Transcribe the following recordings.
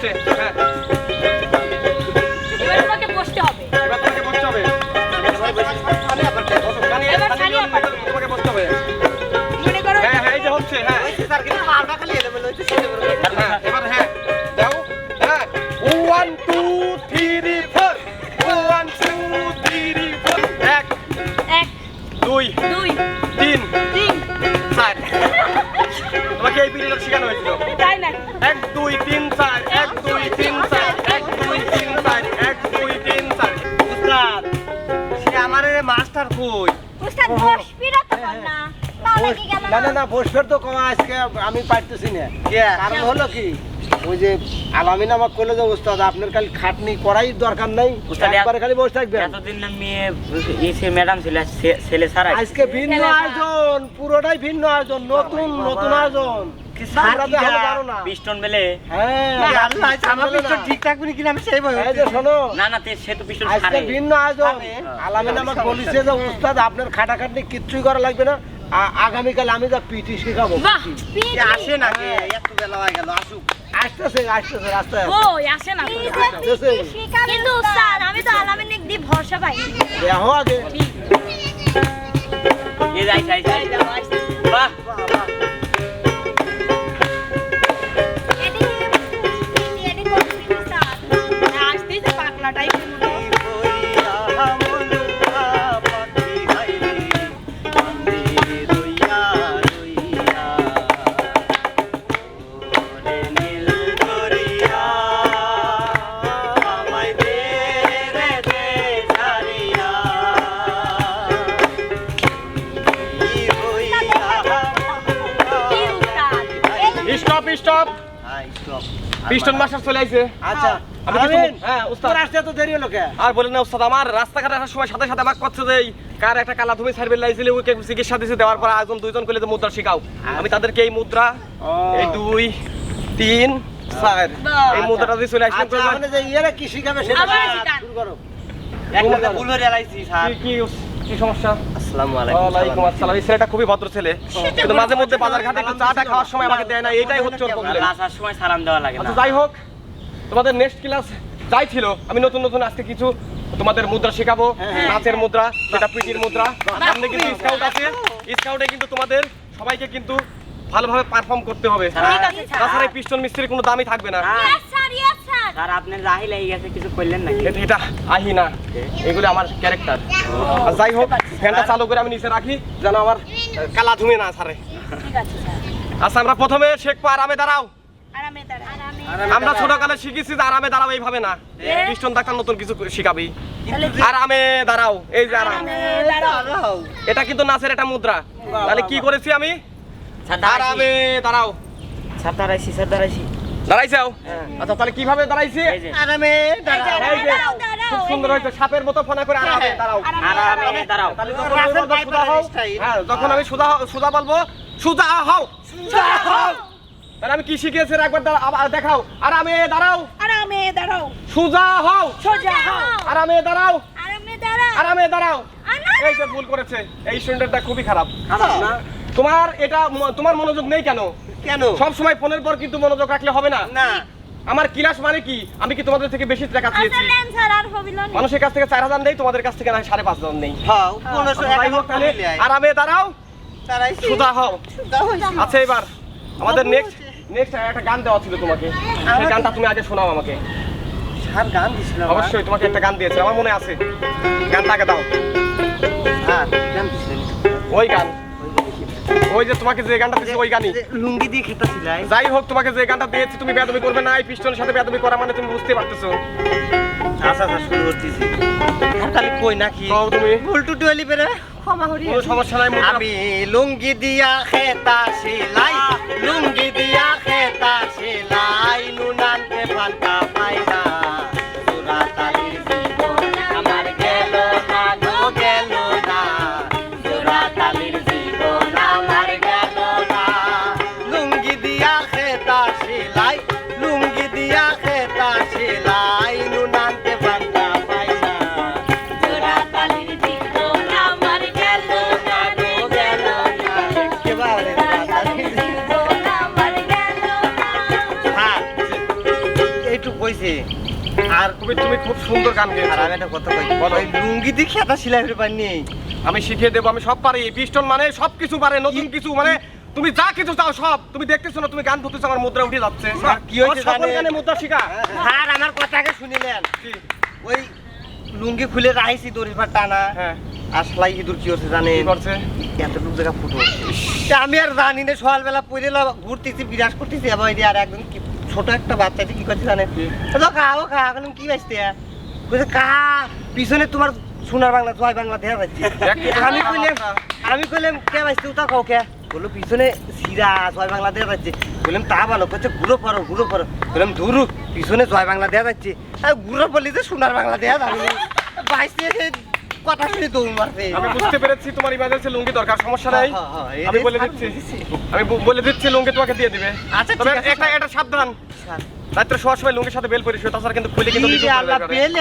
হচ্ছে হ্যাঁ কই? উস্তাদ বসবি না তো না গেল না? না না বসবের তো কমা আজকে আমি পারতেছি না। কে? কারণ হলো কি ওই যে আলামিন আমাকে কইলো যে আপনার খালি খাটনি করাই দরকার নাই। একবারে খালি বসে থাকবেন। এতদিন না মেয়ে এসে ম্যাডাম ছিল ছেলে ছাড়া। আজকে ভিন্ন আয়োজন পুরোটাই ভিন্ন আয়োজন নতুন নতুন আয়োজন। পিস্টন হ্যাঁ আল্লাহ আমার বুঝলে না। পিস্টন ঠিক থাকবে কিনা আমি সেই ভয় এই যে শোনো না না সে তো পিস্টন আজকে ভিন্ন আয়োজন। আলামিন আমাকে বলেছে যে উস্তাদ আপনার খাটাখাটনি কিচ্ছুই করা লাগবে না। আগামীকাল আমি যা পিটি শেখাবো। আসে না এত বেলা হয়ে গেল আসুক। আসতেছে আসতেছে রাস্তায় ও আসে না আসতেছে। কিন্তু স্যার আমি তো আলামিন ভরসা পাই। দেখো আগে। এ যাই যাই যাই বাহ। পিস্টন মাস্টার চলে আইছে। আচ্ছা হ্যাঁ, উস্তাদ। তোর আসতে তো দেরি হলো কে? আর বলেন না উস্তাদ আমার রাস্তাঘাটে আসার সময় সাথে সাথে আমাকে করছে যে কার একটা কালা ধুমি সার্ভে লাইছিল ওকে চিকিৎসা দিছে দেওয়ার পর একজন দুইজন কইলে মুদ্রা শিখাও। আমি তাদেরকে এই মুদ্রা এই দুই তিন চার এই মুদ্রাটা দিয়ে চলে আচ্ছা মানে ইয়েরা কি শিখাবে সেটা। শুরু করো। একটা ভুল হয়ে কি সমস্যা? আসসালামু ওয়ালাইকুম আসসালাম। এই ছেলেটা খুবই ভদ্র ছেলে। কিন্তু মাঝে মধ্যে বাজার ঘাটে একটু চাটা খাওয়ার সময় আমাকে দেয় না এটাই হচ্ছে ওর প্রবলেম আসার সময় সালাম দেওয়া লাগে না। আচ্ছা যাই হোক তোমাদের নেক্সট ক্লাস যাই ছিল আমি নতুন নতুন আজকে কিছু তোমাদের মুদ্রা শেখাবো নাচের মুদ্রা যেটা পিটির মুদ্রা। সামনে কিন্তু স্কাউট আছে। স্কাউটে কিন্তু তোমাদের সবাইকে কিন্তু ভালোভাবে পারফর্ম করতে হবে। স্যার তাছাড়া এই পিস্টন মিস্ত্রির কোনো দামই থাকবে না। Sir yes sir sir. আপনার রাহি লেগে গেছে কিছু করলেন নাকি? এটা- এটা আহি না এগুলো আমার ক্যারেক্টার যাই হোক ফ্যানটা চালু করে আমি নিচে রাখি যেন আমার কালা ধুমে না ছাড়ে ঠিক আছে স্যার। আচ্ছা আমরা প্রথমে শেখবো আরামে দাঁড়াও। আমরা ছোটকালে শিখেছি যে আরামে দাঁড়াও এইভাবে না। পিস্টন ডাক্তার নতুন কিছু শিখাবি। আরামে দাঁড়াও এই যে আরাম। এটা কিন্তু নাচের একটা মুদ্রা। তাহলে কি করেছি আমি? স্যার দাঁড়াইছি দাঁড়াও। স্যার দাঁড়াইছি স্যার দাঁড়াইছি দাঁড়াইছাও আচ্ছা তাহলে কীভাবে দাঁড়াইছি? এই আরামে দাঁড়াও, দাঁড়াও, খুব সুন্দর হয়েছে সাপের মতো ফোনা করে আরামে দাঁড়াও। আরামে দাঁড়াও তাহলে যখন আমি বলব হও, হ্যাঁ, যখন আমি সুধা সুধা বলব সুধা হও। সুধা হও। তাহলে আমি কি শিখিয়েছি? একবার দেখাও। আরামে দাঁড়াও। আরামে দাঁড়াও। সুজা হও। সোজা হও। আরামে দাঁড়াও। আরামে দাঁড়াও। আরামে দাঁড়াও। এই যে ভুল করেছে। এই স্টুডেন্টটা খুবই খারাপ। তোমার এটা তোমার মনোযোগ নেই কেন? কেন? সব সময় ফোনের পর কিন্তু মনোযোগ রাখলে হবে না। না। আমার ক্লাস মানে কি? আমি কি তোমাদের থেকে বেশি টাকা আচ্ছা না। মানুষের কাছ থেকে চার হাজার নেই তোমাদের কাছ থেকে না সাড়ে পাঁচ হাজার নেই। হ্যাঁ আচ্ছা, আরামে দাঁড়াও। সুদা হও। আচ্ছা এবার আমাদের নেক্সট নেক্সট একটা গান দেওয়া ছিল তোমাকে। সেই গানটা তুমি আগে শোনাও আমাকে। স্যার গান দিছিল অবশ্যই তোমাকে একটা গান দিয়েছে আমার মনে আছে। গানটা আগে দাও। স্যার গান দিছিল। ওই গান। ওই যে তোমাকে যে গানটা দিয়েছে ওই গানই। লুঙ্গি দিয়ে খেতেছিলাই যাই হোক তোমাকে যে গানটা দিয়েছি তুমি বেদবি করবে না এই পিস্টনের সাথে বেদবি করা মানে তুমি বুঝতে পারতেছো। আচ্ছা আচ্ছা শুরু করতেছি আর তাহলে কই নাকি কও তুমি। ভুল টুটু হলি ক্ষমা করি। কোনো সমস্যা নাই আমি লুঙ্গি দিয়া খেতা সেলাই লুঙ্গি দিয়া খেতা সেলাই নুনানতে ফান্তা সুন্দর গান আর আমি একটা কথা কই বলো। ওই লুঙ্গি দিয়ে খেতা সিলাই করে পারিনি। আমি শিখিয়ে দেবো আমি সব পারি। পিস্টন মানে সব কিছু পারে নতুন কিছু মানে তুমি যা কিছু চাও সব। তুমি দেখতেছো না তুমি গান ধরতেছো আমার মুদ্রা উঠে যাচ্ছে। কি হয়েছে সকল গানে মুদ্রা শিখা। স্যার আমার কথাকে শুনিলেন। ওই লুঙ্গি খুলে রাইছি দড়ির পার টানা। হ্যাঁ। আর সেলাই ইঁদুর কি হচ্ছে করছে? এতটুকু জায়গা ফুটো আমি আর জানি না সকালবেলা পড়ে ঘুরতেছি বিরাজ করতেছি আবার আর একদম ছোট একটা বাচ্চা কি করছে জানে খাও খা এখন কি বাঁচতে? কা পিছনে তোমার সোনার বাংলা জয় বাংলা দেয়া পাচ্ছি আমি কইলাম আমি কইলাম কে বাঁচতে তা কও কে? বলল পিছনে সিরা জয় বাংলা দেয়া যাচ্ছে বললাম তা ভালো করছে ঘুরো পড়ো ঘুরো পড়ো বললাম ধুরু পিছনে জয় বাংলা দেয়া যাচ্ছে আর ঘুরো বললি যে সোনার বাংলা দেয়া যাবে। বাইশে কথা শুনে দৌড় মারছে আমি বুঝতে পেরেছি তোমার ইমার্জেন্সি লুঙ্গি দরকার সমস্যা নাই। হ্যাঁ, হ্যাঁ, হ্যাঁ, আমি বলে দিচ্ছি। আমি বলে দিচ্ছি লুঙ্গি তোমাকে দিয়ে দিবে। আচ্ছা, তবে একটা একটা সাবধান। রাত্রে শোয়ার সময় লুঙ্গির সাথে বেল পরিস তাছাড়া কিন্তু খুলে কিন্তু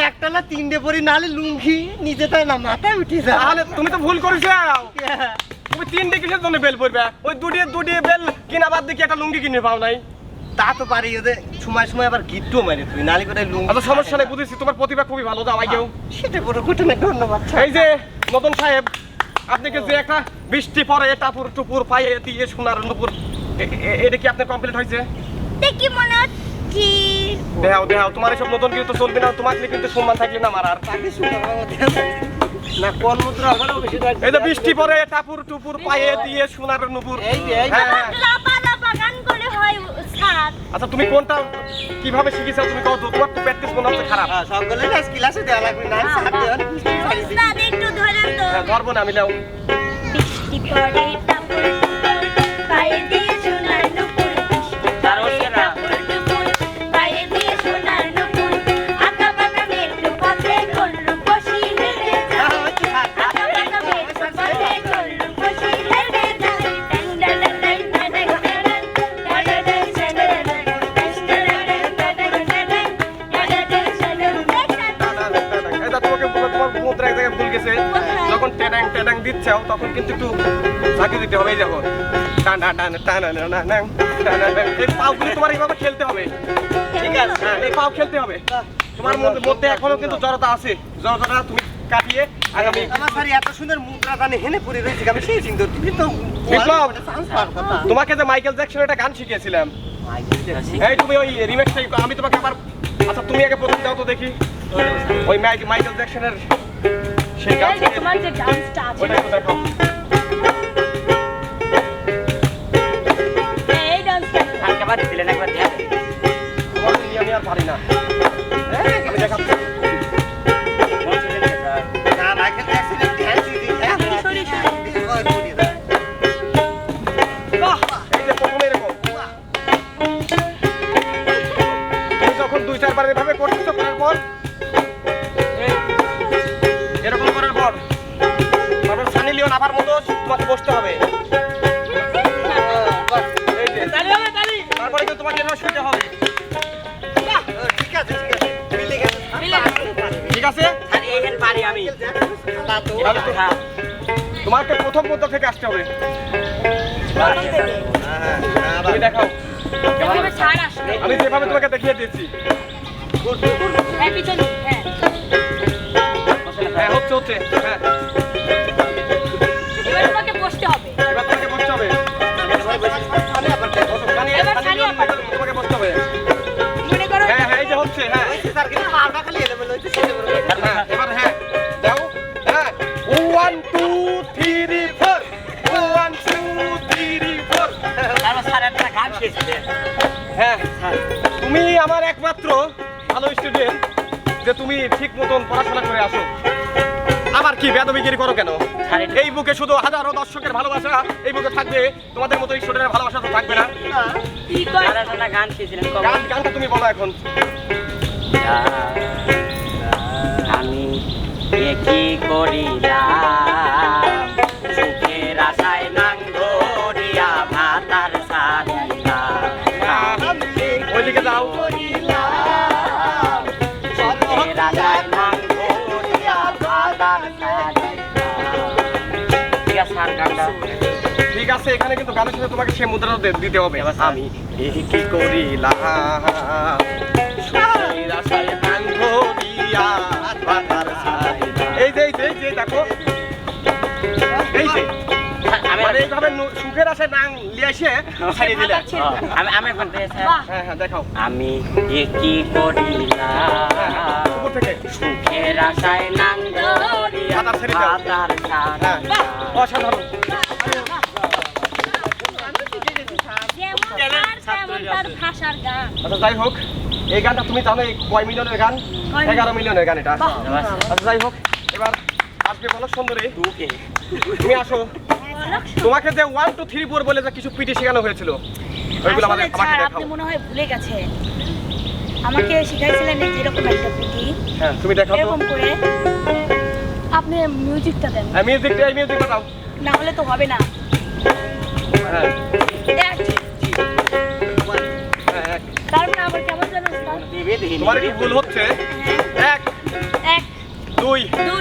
একটা না তিনটে পরি নালে লুঙ্গি নিচে তাই না মাথায় উঠি তাহলে তুমি তো ভুল করেছ। তুমি তিনটে কিসের জন্য বেল পরবে? ওই দুটি দুটি বেল কিনা বাদ দিয়ে একটা লুঙ্গি কিনে পাও নাই। তা তো পারি ওদের সময় সময় আবার গিট্টু মারে তুই নালি করে লুঙ্গি আচ্ছা সমস্যা নেই বুঝেছি। তোমার প্রতিভা খুবই ভালো যাও আগেও সেটা বড় ঘটনা ধন্যবাদ। এই যে নতুন সাহেব আপনাকে যে একটা বৃষ্টি পরে টাপুর টুপুর পায়ে দিয়ে সোনার নুপুর এটা কি আপনার কমপ্লিট হয়েছে? দেখি মনে হচ্ছে দেখাও দেখাও তোমার এসব নতুন কিছু তো চলবে না তোমাকে কিন্তু সম্মান থাকলে না মারার। না কোন মুদ্রা বেশি এই যে বৃষ্টি পরে টাপুর টুপুর পায়ে দিয়ে সোনার নুপুর। এই যে। হ্যাঁ, হ্যাঁ। লাপা লাপা গান করে হয় স্যার। আচ্ছা তুমি কোনটা কীভাবে শিখেছো? তুমি কত তোমার তো প্র্যাকটিস মনে হচ্ছে খারাপ। হ্যাঁ, সকলে না ক্লাসে দেওয়া লাগবে না স্যার দেন স্যার একটু ধরেন তো। হ্যাঁ, ধরবো না আমি নাও। বৃষ্টি পড়ে টাপুর এই পাওগুলো তোমার এইভাবে খেলতে হবে ঠিক আছে হ্যাঁ এই পাও খেলতে হবে তোমার মধ্যে এখনও কিন্তু জড়তা আছে জড়তাটা তুমি কাটিয়ে আগামী আমার স্যার এত সুন্দর মুদ্রা জানে হেনে পড়ে রয়েছে আমি সেই চিন্তা তুমি তো তোমাকে যে মাইকেল জ্যাকসনের একটা গান শিখিয়েছিলাম এই তুমি ওই রিমেক্সটাই আমি তোমাকে আবার আচ্ছা তুমি আগে প্রথম দাও তো দেখি ওই মাইক- মাইকেল জ্যাকসনের সেই গান তোমার যে ডান্সটা আছে ওটা দেখাও ডান্সটা একবার দিয়ে আমি আর পারি না। আমি দেখাচ্ছি না না আমি যেভাবে তোমাকে দেখিয়ে দিয়েছি। হ্যাঁ হ্যাঁ। হ্যাঁ হচ্ছে হচ্ছে হ্যাঁ। যে তুমি ঠিক মতন পড়াশোনা করে আসো। আবার কি বেদবিগিরি করো কেন? এই বুকে শুধু হাজারো দর্শকের ভালোবাসা এই বুকে থাকবে তোমাদের মতো স্টুডেন্টের ভালোবাসা তো থাকবে না। গান গানটা তুমি বলো এখন। আমি কি করিলাম? ঠিক আছে এখানে কিন্তু গানের সাথে তোমাকে সে মুদ্রাটা দিতে হবে। আমি কি করিলাম? এই যে এই যে দেখো। এই যে। সুখের নাং দিলে। আমি বাহ। হ্যাঁ হ্যাঁ দেখাও। আমি কি করিলাম? সুখের আশায় নাং হ্যাঁ সারা অসাধারণ। ভাষার গান। আচ্ছা যাই হোক এই গানটা তুমি জানো এই কয় মিলিয়নের গান? এগারো মিলিয়নের গান এটা। আচ্ছা যাই হোক। এবার আসবে বলো সুন্দরী। তুমি আসো। তোমাকে যে ওয়ান টু থ্রি ফোর বলে যে কিছু পিটি শেখানো হয়েছিল ওইগুলো আমাদের আমাকে দেখাও। আপনি মনে হয় ভুলে গেছেন। আমাকে শিখাইছিলেন এই যেরকম একটা পিটি হ্যাঁ তুমি দেখাও এরকম করে আপনি মিউজিকটা দেন। হ্যাঁ মিউজিকটা এই মিউজিকটা দাও। না হলে তো হবে না। হ্যাঁ। হ্যাঁ, তারপরে আবার কেমন যেন উস্তাদ? তোমার একটু ভুল হচ্ছে? এক এক দুই দুই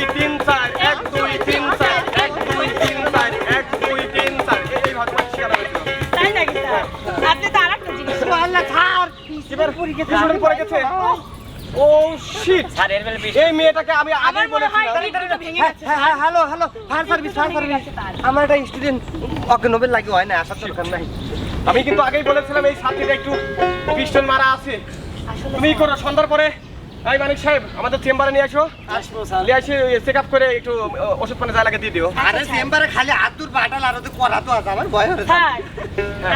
দুই তিন চার এক দুই তিন চার এক দুই তিন চার এক দুই তিন চার। এই- তোমাকে শেখানো হয়েছিল তাই নাকি স্যার? আপনি তো আর একটা জিনিস এবার পিছনে পড়ে গেছে? ও শিট স্যার এর বেলা এই মেয়েটাকে আমি আমার আগেই বলেছিলাম। গেছে হ্যাঁ হ্যাঁ hello hello fire service fire service. আমার একটা স্টুডেন্ট ওকে নোবেল লাগে হয় না আসার দরকার নাই। আমি কিন্তু আগেই বলেছিলাম এই ছাত্রীটা একটু পিস্টন মারা আছে। আসলে তুমি করো সন্ধ্যার পরে এই মানিক সাহেব আমাদের চেম্বারে নিয়ে আসো। আসব স্যার। নিয়ে এসে চেক আপ করে একটু ওষুধ পানি যা লাগে দিয়ে দিও। আরে চেম্বারে খালি হাত দূর বাটাল আর তো করা তো আছে আমার ভয় হচ্ছে স্যার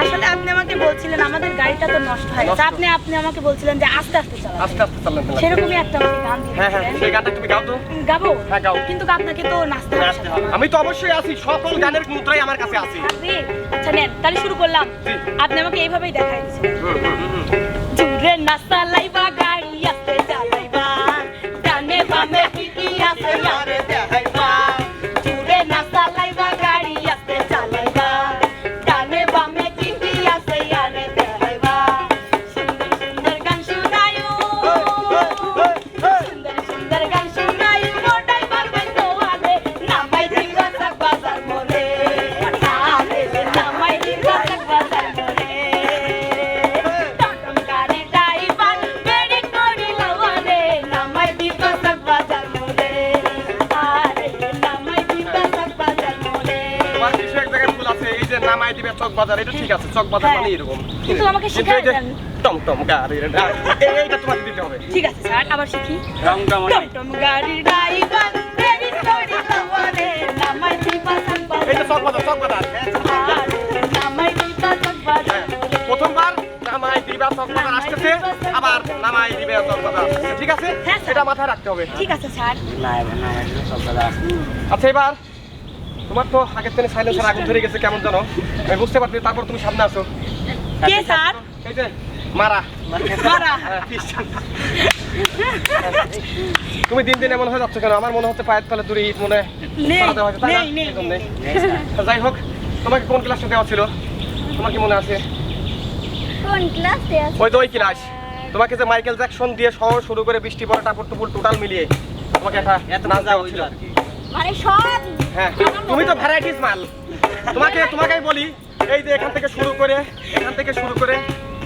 আসলে আপনি আমাকে বলছিলেন আমাদের গাড়িটা তো নষ্ট হয়ে নষ্ট। আপনি আপনি আমাকে বলছিলেন যে আস্তে আস্তে চালাবেন আস্তে আস্তে চালান। সেরকমই একটা আমাকে গান হ্যাঁ হ্যাঁ সেই গানটা তুমি গাও তো। গাবো? হ্যাঁ, গাও। কিন্তু আপনাকে তো নাচতে হবে। আমি তো অবশ্যই আছি সকল গানের মুদ্রাই আমার কাছে আছে। আচ্ছা নেন তাহলে শুরু করলাম। আপনি আমাকে এইভাবেই দেখাই দিচ্ছেন। জুড়ে না চালাইবা গাড়ি ঠিকই আছে আরে চক হ্যাঁ। মানে এরকম। কিন্তু আমাকে শিখাই দেন। টমটম গাড়ি এই- এইটা তোমাকে দিতে হবে। ঠিক আছে স্যার আবার শিখি। রং টমন টমটম গাড়ির ড্রাইভার বেড়ি করি লওয়ারে নামাই দিবা সাক এই চক বাজার চক আরে নামাই দিবা সাক বাজার মোরে প্রথমবার নামাই দিবা চক বাজার আসতেছে আবার নামাই দিবে চক আসতেছে। ঠিক আছে? হ্যাঁ, এটা মাথায় রাখতে হবে। ঠিক আছে স্যার। না এবার না এবার সব আছে আচ্ছা এবার তোমার তো আগের থেকে সাইলেন্সার আগুন ধরে গেছে কেমন জানো? আমি বুঝতে পারছি তারপর তুমি সামনে আসো। কে স্যার? এই যে মারা। মারা। হ্যাঁ, তুমি দিন দিন এমন হয়ে যাচ্ছ কেন? আমার মনে হচ্ছে পায়ের তলে দূরে ইট মনে যাই হোক তোমাকে কোন ক্লাসটা দেওয়া ছিল? তোমার কি মনে আছে? কোন ক্লাসে ওই তো ওই ক্লাস তোমাকে যে মাইকেল জ্যাকসন দিয়ে শহর শুরু করে বৃষ্টি পড়া টাপুর টুপুর টোটাল মিলিয়ে তোমাকে একটা নাচ দেওয়া ছিল। মানে সব হ্যাঁ তুমি তো ভ্যারাইটিস মাল। তোমাকে তোমাকে আমি বলি এই যে এখান থেকে শুরু করে এখান থেকে শুরু করে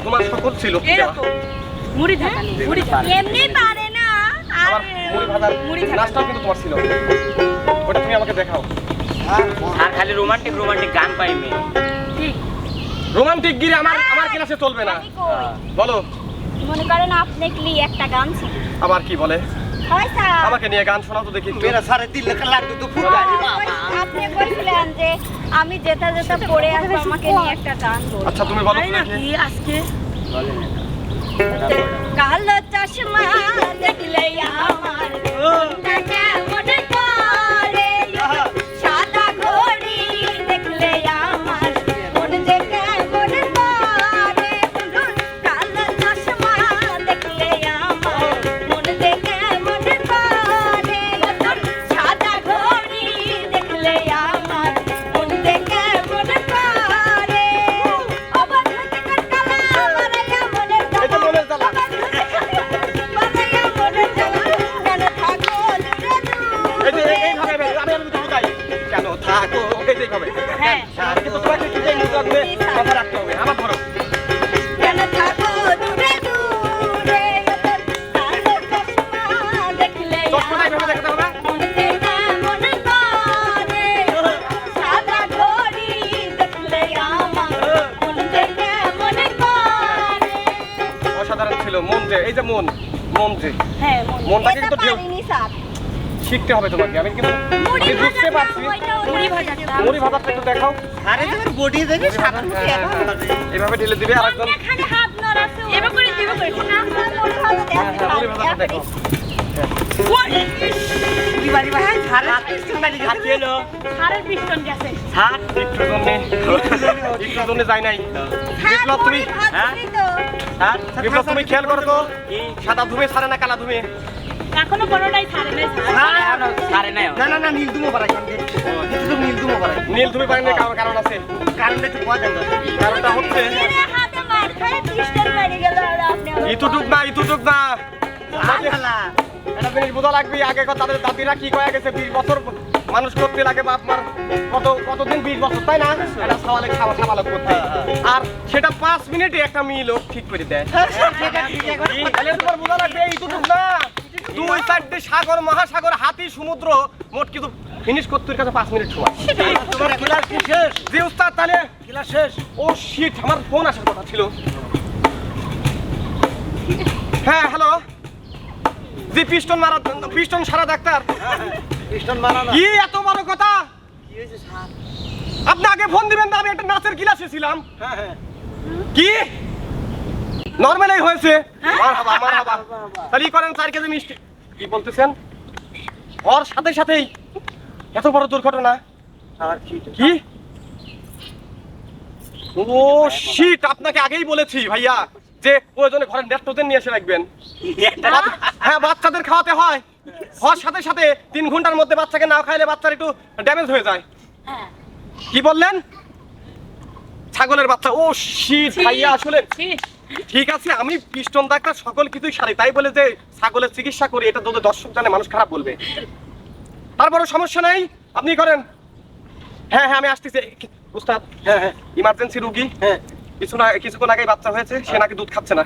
তোমার সকল ছিল। মুড়ি ঢাকা মুড়ি ঢাকা এমনি পারে না আমার মুড়ি ভাজার মুড়ি নাচটাও কিন্তু তোমার ছিল। ওটা তুমি আমাকে দেখাও। আর খালি রোমান্টিক রোমান্টিক গান পাই মেয়ে। ঠিক। রোমান্টিক গিরি আমার আমার ক্লাসে চলবে না। বলো। মনে করেন আপনি কি একটা গান ছিল? আবার কি বলে? হয় আমাকে নিয়ে গান শোনাও তো দেখি মেরা সাড়ে তিন লাখ লাগতো তো ফুট গাড়ি বাবা আপনি বলছিলেন যে আমি যেটা যেটা পড়ে আসব আমাকে নিয়ে একটা গান আচ্ছা তুমি বলো না কি? আজকে? বলে না কালো চশমা দেখলে আমার মন যে। হ্যাঁ মন মনটাকে কিন্তু ঢেউ- স্যার। শিখতে হবে তোমাকে আমি কিন্তু বুঝতে পারছি। মুড়ি ভাজা মুড়ি ভাজাটা একটু দেখাও। আরে যখন বডি দেখে এভাবে ঢেলে দিবে আরেকজন। খানে হাত নড়াছে এবার করে দিব করে। হ্যাঁ হ্যাঁ মুড়ি ভাজাটা দেখো। যায় তুমি হ্যাঁ? হ্যাঁ? বিপ্লব তুমি খেয়াল করো তো। সাদা ধুমে সারে না কালা ধুমে। এখনও কোনোটাই ছাড়ে নাই। সারে নাই। না না না নীল দুমো পারাই কিন্তু নীল দুমো পারাই নীল ধুমে পারেন না কারণ কারণ আছে। কারণটা একটু কোয়া দেন কারণটা হচ্ছে ইতুটুক না ইতুটুক না একটা জিনিস বোঝা লাগবে আগে তাদের দাদিরা কি কয়ে গেছে বিশ বছর মানুষ করতে লাগে বাপ মার কত কতদিন বিশ বছর তাই না? এটা সওয়ালে খাওয়া সাবালক করতে। আর সেটা পাঁচ মিনিটে একটা মেয়ে লোক ঠিক করে দেয়। তাহলে তোমার বোঝা লাগবে এইটুকুক না। দুই চারটে সাগর মহাসাগর হাতি সমুদ্র মোট কিন্তু ফিনিশ করতে কাছে পাঁচ মিনিট সময়। তোমার ক্লাস কি শেষ? জি উস্তাদ তাহলে ক্লাস শেষ। ও শিট আমার ফোন আসার কথা ছিল। হ্যাঁ হ্যালো জি পিস্টন মারা পিস্টন সারা ডাক্তার। খ্রিস্টান মারানা কি এত বড় কথা? আপনি আগে ফোন দিবেন না আমি একটা নাচের ক্লাসে ছিলাম। হ্যাঁ হ্যাঁ। কি? নর্মালই হয়েছে। মারহাবা মারহাবা। তাহলে ই করেন চার কেজি মিষ্টি। কি বলতেছেন? ওর সাথে সাথেই। এত বড় দুর্ঘটনা। আর কি কি? ও শিট আপনাকে আগেই বলেছি ভাইয়া যে প্রয়োজনে ঘরের নেট্রোজেন নিয়ে এসে রাখবেন। হ্যাঁ বাচ্চাদের খাওয়াতে হয়। হওয়ার সাথে সাথে তিন ঘণ্টার মধ্যে বাচ্চাকে না খাইলে বাচ্চার একটু ড্যামেজ হয়ে যায়। হ্যাঁ। কি বললেন? ছাগলের বাচ্চা। ও শিট ভাইয়া আসলে ঠিক আছে আমি পিস্টন ডাক্তার সকল কিছুই সারি। তাই বলে যে ছাগলের চিকিৎসা করি এটা যদি দর্শক জানে মানুষ খারাপ বলবে। তারপরে সমস্যা নাই। আপনি করেন। হ্যাঁ হ্যাঁ আমি আসতেছি। উস্তাদ হ্যাঁ হ্যাঁ ইমার্জেন্সি রুগী হ্যাঁ কিছু না কিছুক্ষণ আগেই বাচ্চা হয়েছে সে নাকি দুধ খাচ্ছে না।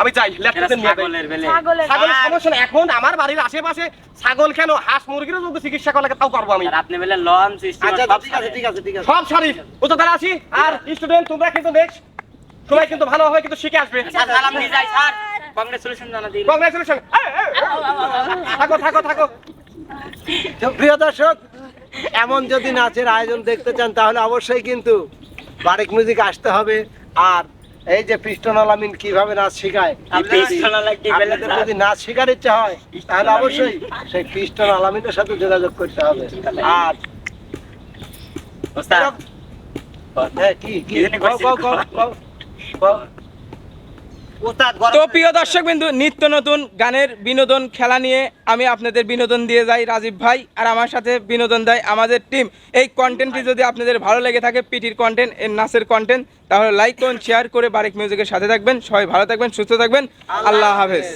আমি যাই এরা ল্যাপটপে নিয়ে যাই। ছাগলের বেলে। ছাগলের ছাগলের সমস্যা এখন আমার বাড়ির আশেপাশে ছাগল কেন হাঁস মুরগিরও যদি চিকিৎসা করা তাও করব আমি। আপনি বেলে লন আচ্ছা সব ঠিক আছে ঠিক আছে ঠিক আছে। সব সারি। বুঝতে তাহলে আসি। আর স্টুডেন্ট তোমরা কিন্তু নেক্সট সবাই কিন্তু ভালো হবে কিন্তু শিখে আসবে। কংগ্রেচুলেশন কংগ্রেচুলেশন থাকো থাকো থাকো। প্রিয় দর্শক এমন যদি নাচের আয়োজন দেখতে চান তাহলে অবশ্যই কিন্তু বারেক মিউজিক আসতে হবে। আর এই যে পৃষ্ঠনাল আমিন কীভাবে নাচ শেখায়? আপনাদের যদি নাচ শেখার ইচ্ছা হয় তাহলে অবশ্যই সেই পৃষ্ঠনাল আমিনের সাথে যোগাযোগ করতে হবে। আর হ্যাঁ কি কি কি জানি কও, কও, কও, কও, কও। ওস্তাদ তো প্রিয় দর্শক বিন্দু নিত্য নতুন গানের বিনোদন খেলা নিয়ে আমি আপনাদের বিনোদন দিয়ে যাই রাজীব ভাই আর আমার সাথে বিনোদন দেয় আমাদের টিম এই কন্টেন্টটি যদি আপনাদের ভালো লেগে থাকে পিটির কন্টেন্ট এর নাচের কন্টেন্ট তাহলে লাইক করুন শেয়ার করে বারেক মিউজিকের সাথে থাকবেন। সবাই ভালো থাকবেন সুস্থ থাকবেন। আল্লাহ হাফেজ।